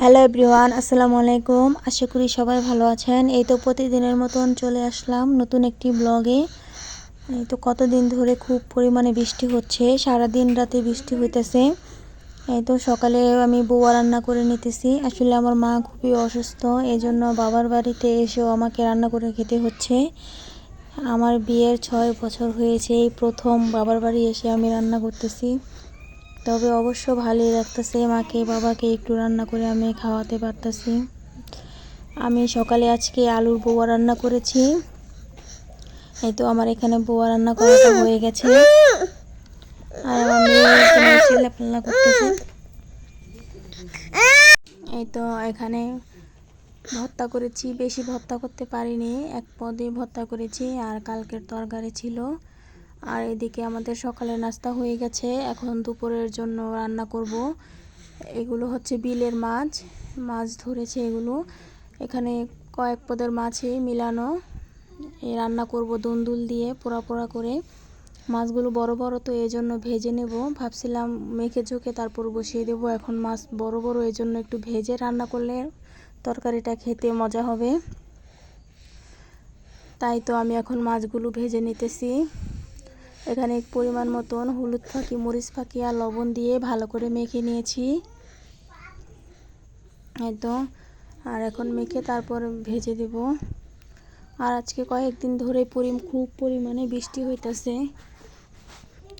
Hello everyone আসসালামু আলাইকুম আশা করি সবাই ভালো আছেন। এই তো প্রতিদিনের মতন চলে আসলাম নতুন একটি ব্লগে এই তো কতদিন ধরে খুব পরিমাণে বৃষ্টি হচ্ছে সারা দিন রাতে বৃষ্টি হইতেছে। এই তো সকালে আমি বউয়া রান্না করে নিতেছি। আসলে আমার মা খুবই অসুস্থ এই জন্য বাবার বাড়িতে এসেও আমাকে রান্না করে খেতে হচ্ছে। আমার বিয়ের ছয় বছর হয়েছে, এই প্রথম বাবার বাড়ি এসে আমি রান্না করতেছি। তবে অবশ্য ভালোই লাগতেছে মাকে, বাবাকে একটু রান্না করে আমি খাওয়াতে পারতেছি। আমি সকালে আজকে আলুর বোয়া রান্না করেছি। এই তো আমার এখানে বোয়া রান্না করাটা হয়ে গেছে। আর আমার মেয়ে চিল্লাপাল্লা করতেছে। এই তো এখানে ভর্তা করেছি, বেশি ভর্তা করতে পারিনি, এক পদে ভর্তা করেছি আর কালকের তরকারি ছিল। আর এদিকে আমাদের সকালে নাস্তা হয়ে গেছে। এখন দুপুরের জন্য রান্না করব। এগুলো হচ্ছে বিলের মাছ। মাছ ধরেছে এগুলো। এখানে কয়েক পদের মাছই মিলানো। রান্না করব দুন্দুল দিয়ে পোড়া পোড়া করে। মাছগুলো বড় বড়, তো এই জন্য ভেজে নেব। ভাবছিলাম মেখে ঝুঁকে তারপর বসিয়ে দেব। এখন মাছ বড় বড় এই জন্য একটু ভেজে রান্না করলে তরকারিটা খেতে মজা হবে। তাই তো আমি এখন মাছগুলো ভেজে নিতেছি। এখানে পরিমাণ মতন হলুদ ফাঁকি, মরিচ ফাঁকি আর লবণ দিয়ে ভালো করে মেখে নিয়েছি। তো, আর এখন মেখে তারপর ভেজে দেব। আর আজকে কয়েকদিন ধরে পরি খুব পরিমাণে বৃষ্টি হইতেছে।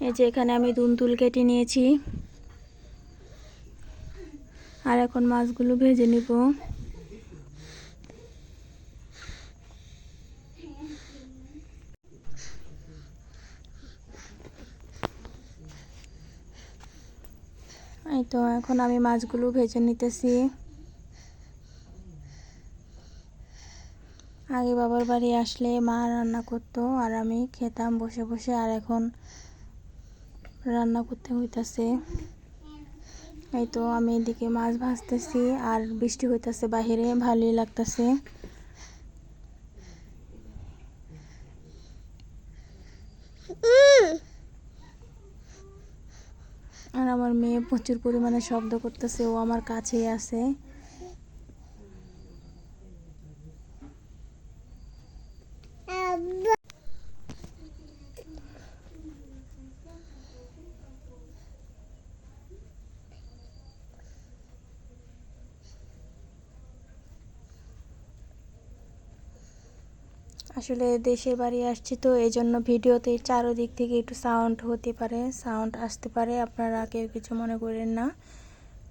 এই যে এখানে আমি দুনতুল কেটে নিয়েছি। আর এখন মাছগুলো ভেজে নিব। এই তো, এখন আমি মাছগুলো ভেজে নিতেছি। আগে বাবার বাড়ি আসলে মা রান্না করতো আর আমি খেতাম বসে বসে আর এখন রান্না করতে হইতাছে। এই তো, আমি এদিকে মাছ ভাজতেছি আর বৃষ্টি হইতাছে, বাহিরে ভালোই লাগতেছে আর আমার মেয়ে প্রচুর পরিমাণে শব্দ করতেছে ও আমার কাছেই আছে। আসলে দেশের বাড়ি আসছি তো এই জন্য ভিডিওতে চারোদিক থেকে একটু সাউন্ড হতে পারে সাউন্ড আসতে পারে। আপনারা কেউ কিছু মনে করেন না,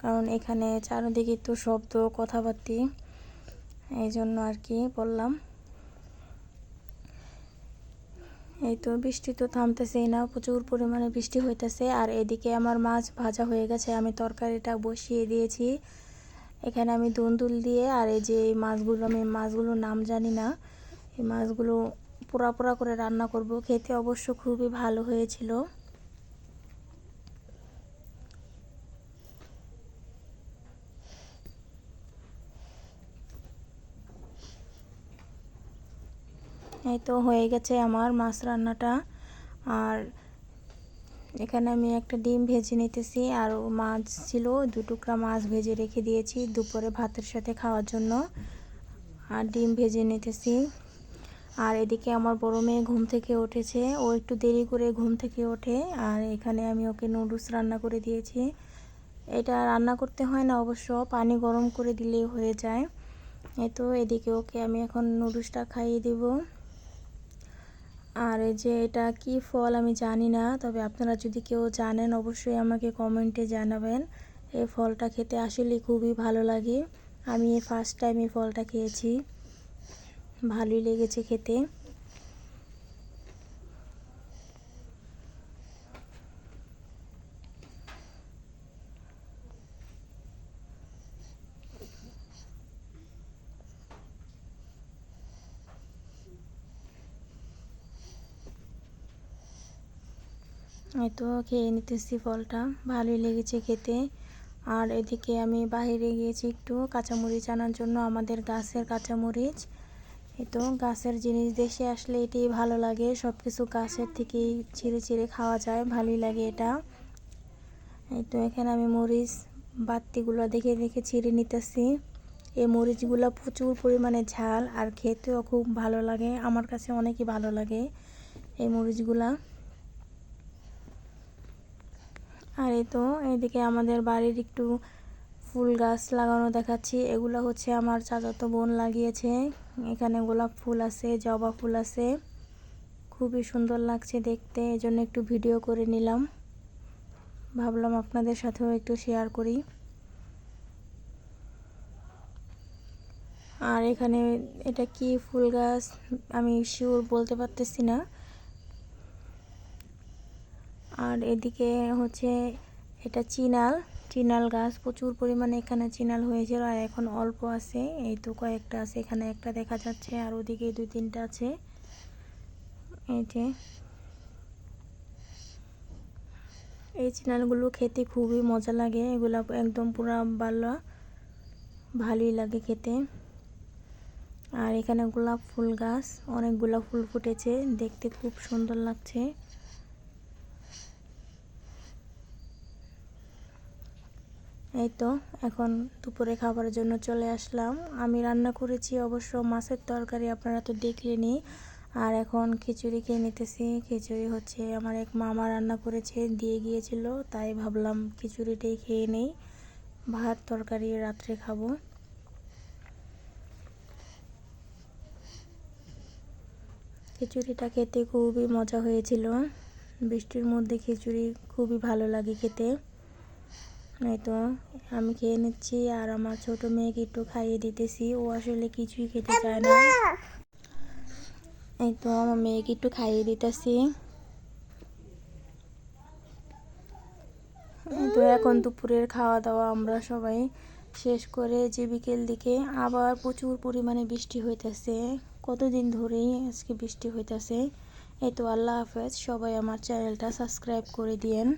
কারণ এখানে চারোদিকে একটু শব্দ, কথাবার্তি এই জন্য আর কি বললাম। এই তো বৃষ্টি তো থামতেছেই না, প্রচুর পরিমাণে বৃষ্টি হইতেছে, আর এদিকে আমার মাছ ভাজা হয়ে গেছে, আমি তরকারিটা বসিয়ে দিয়েছি। এখানে আমি দুন্দুল দিয়ে, আর এই যে মাছগুলো, আমি মাছগুলোর নাম জানি না এই মাছগুলো পোড়া পোড়া করে রান্না করব। খেতে অবশ্য খুবই ভালো হয়েছিল। এই তো হয়ে গেছে আমার মাছ রান্নাটা। আর এখানে আমি একটা ডিম ভেজে নিতেছি। আর মাছ ছিল, দু টুকরা মাছ ভেজে রেখে দিয়েছি দুপুরে ভাতের সাথে খাওয়ার জন্য। আর ডিম ভেজে নিতেছি। আর এদিকে আমার বড় মেয়ে ঘুম থেকে উঠেছে। ও একটু দেরি করে ঘুম থেকে ওঠে আর এখানে আমি ওকে নুডলস রান্না করে দিয়েছি। এটা রান্না করতে হয় না অবশ্য, পানি গরম করে দিলেই হয়ে যায়। এই তো এদিকে ওকে আমি এখন নুডলসটা খাইয়ে দেব। আর এই যে এটা কি ফল আমি জানি না, তবে আপনারা যদি কেউ জানেন অবশ্যই আমাকে কমেন্টে জানাবেন। এই ফলটা খেতে আসলে খুবই ভালো লাগে। আমি ফার্স্ট টাইম এই ফলটা খেয়েছি। ভালোই লেগেছে খেতে। তো খেয়ে নিতেছি ফলটা, ভালোই লেগেছে খেতে। আর এদিকে আমি বাহিরে গিয়েছি একটু কাঁচামরিচ আনার জন্য, আমাদের গাছের কাঁচামরিচ। তো গাছের জিনিস দেশে আসলে এটি ভালো লাগে। সব কিছু গাছের থেকেই ছিঁড়ে ছিঁড়ে খাওয়া যায়, ভালোই লাগে এটা। এই তো এখানে আমি মরিচ বাত্তিগুলো দেখে দেখে ছিঁড়ে নিতেছি। এই মরিচগুলো প্রচুর পরিমাণে ঝাল আর খেতেও খুব ভালো লাগে, আমার কাছে অনেকই ভালো লাগে এই মরিচগুলা। আর এই তো এদিকে আমাদের বাড়ির একটু ফুল গাছ লাগানো দেখাচ্ছি। এগুলো হচ্ছে আমার চাচাতো বোন লাগিয়েছে। এখানে গোলাপ ফুল আছে, জবা ফুল আছে। খুবই সুন্দর লাগছে দেখতে, এজন্য একটু ভিডিও করে নিলাম। ভাবলাম আপনাদের সাথেও একটু শেয়ার করি। আর এখানে এটা কি ফুল গাছ? আমি শিওর বলতে পারতেছি না। আর এদিকে হচ্ছে এটা চিনাল। চিনাল গাছ প্রচুর পরিমাণে এখানে চিনাল হয়েছিল আর এখন অল্প আছে। এই তো কয়েকটা আছে, এখানে একটা দেখা যাচ্ছে আর ওদিকে দুই তিনটা আছে। এই যে। এই চিনালগুলো খেতে খুবই মজা লাগে, এগুলো একদম পুরো ভালো ভালোই লাগে খেতে। আর এখানে গোলাপ ফুল গাছ অনেক গোলাপ ফুল ফুটেছে, দেখতে খুব সুন্দর লাগছে। এই তো, এখন দুপুরে খাবারের জন্য চলে আসলাম। আমি রান্না করেছি অবশ্য মাছের তরকারি, আপনারা তো দেখলেনি আর এখন খিচুড়ি খেয়ে নিতেছি। খিচুড়ি হচ্ছে আমার এক মামা রান্না করেছে, দিয়ে গিয়েছিল, তাই ভাবলাম খিচুড়িটাই খেয়ে নেই। ভাত, তরকারি রাত্রে খাব। খিচুড়িটা খেতে খুবই মজা হয়েছিল। বৃষ্টির মধ্যে খিচুড়ি খুবই ভালো লাগে খেতে। এই তো আমি খেয়ে নিচ্ছি আর আমার ছোট মেয়েকে একটু খাইয়ে দিতেছি। ও আসলে কিছুই খেতে চায় না। এই তো আমার মেয়েকে একটু খাইয়ে দিতেছি। তো এখন দুপুরের খাওয়া দাওয়া আমরা সবাই শেষ করে যে বিকেল দিকে আবার প্রচুর পরিমাণে বৃষ্টি হইতেছে। কতদিন ধরেই আজকে বৃষ্টি হইতেছে। এই তো আল্লাহ হাফেজ, সবাই আমার চ্যানেলটা সাবস্ক্রাইব করে দিয়েন।